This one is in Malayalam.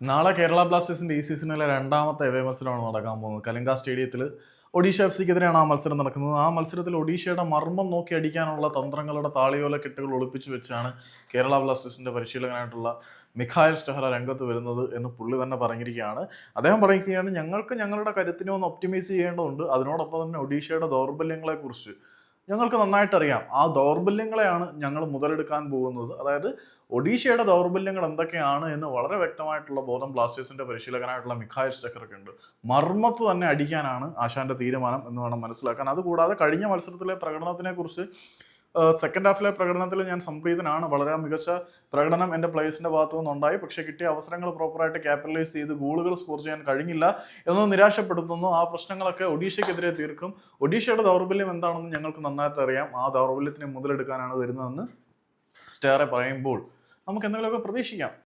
നാളെ കേരള ബ്ലാസ്റ്റേഴ്സിന്റെ ഈ സീസണിലെ രണ്ടാമത്തെ എവേ മത്സരമാണ് നടക്കാൻ പോകുന്നത്. കലിംഗ സ്റ്റേഡിയത്തിൽ ഒഡീഷ എഫ് സിക്കെതിരെയാണ് ആ മത്സരം നടക്കുന്നത്. ആ മത്സരത്തിൽ ഒഡീഷയുടെ മർമ്മം നോക്കി അടിക്കാനുള്ള തന്ത്രങ്ങളുടെ താളിയോല കെട്ടുകൾ ഒളിപ്പിച്ചു വെച്ചാണ് കേരള ബ്ലാസ്റ്റേഴ്സിന്റെ പരിശീലകനായിട്ടുള്ള മിഖായൽ സ്റ്റെഹ്റ രംഗത്ത് വരുന്നത് എന്ന് പുള്ളി തന്നെ പറഞ്ഞിരിക്കുകയാണ്. അദ്ദേഹം പറയുകയാണ് ഞങ്ങൾക്ക് ഞങ്ങളുടെ കരുത്തിനെ ഒന്ന് ഒപ്റ്റിമൈസ് ചെയ്യേണ്ടതുണ്ട്. അതിനോടൊപ്പം തന്നെ ഒഡീഷയുടെ ദൗർബല്യങ്ങളെക്കുറിച്ച് ഞങ്ങൾക്ക് നന്നായിട്ട് അറിയാം ആ ദൗർബല്യങ്ങളെയാണ് ഞങ്ങൾ മുതലെടുക്കാൻ പോകുന്നത്. അതായത് ഒഡീഷയുടെ ദൗർബല്യങ്ങൾ എന്തൊക്കെയാണ് എന്ന് വളരെ വ്യക്തമായിട്ടുള്ള ബോധം ബ്ലാസ്റ്റേഴ്സിന്റെ പരിശീലകനായിട്ടുള്ള മിഖായൽ സ്റ്റക്കർക്ക് ഉണ്ട്. മർമ്മത്ത് തന്നെ അടിക്കാനാണ് ആശാന്റെ തീരുമാനം എന്ന് വേണം മനസ്സിലാക്കാൻ. അതുകൂടാതെ കഴിഞ്ഞ മത്സരത്തിലെ പ്രകടനത്തിനെ കുറിച്ച് സെക്കൻഡ് ഹാഫിലെ പ്രകടനത്തിൽ ഞാൻ സംപ്രീതനാണ്. വളരെ മികച്ച പ്രകടനം എന്റെ പ്ലേസിന്റെ ഭാഗത്തു നിന്നുണ്ടായി പക്ഷേ കിട്ടിയ അവസരങ്ങൾ പ്രോപ്പറായിട്ട് ക്യാപിറ്റലൈസ് ചെയ്ത് ഗോളുകൾ സ്കോർ ചെയ്യാൻ കഴിഞ്ഞില്ല എന്നത് നിരാശപ്പെടുത്തുന്നു. ആ പ്രശ്നങ്ങളൊക്കെ ഒഡീഷയ്ക്കെതിരെ തീർക്കും. ഒഡീഷയുടെ ദൗർബല്യം എന്താണെന്ന് ഞങ്ങൾക്ക് നന്നായിട്ട് അറിയാം. ആ ദൗർബല്യത്തിനെ മുതലെടുക്കാനാണ് വരുന്നതെന്ന് സ്റ്റേറെ പറയുമ്പോൾ നമുക്ക് എന്തെങ്കിലുമൊക്കെ പ്രതീക്ഷിക്കാം.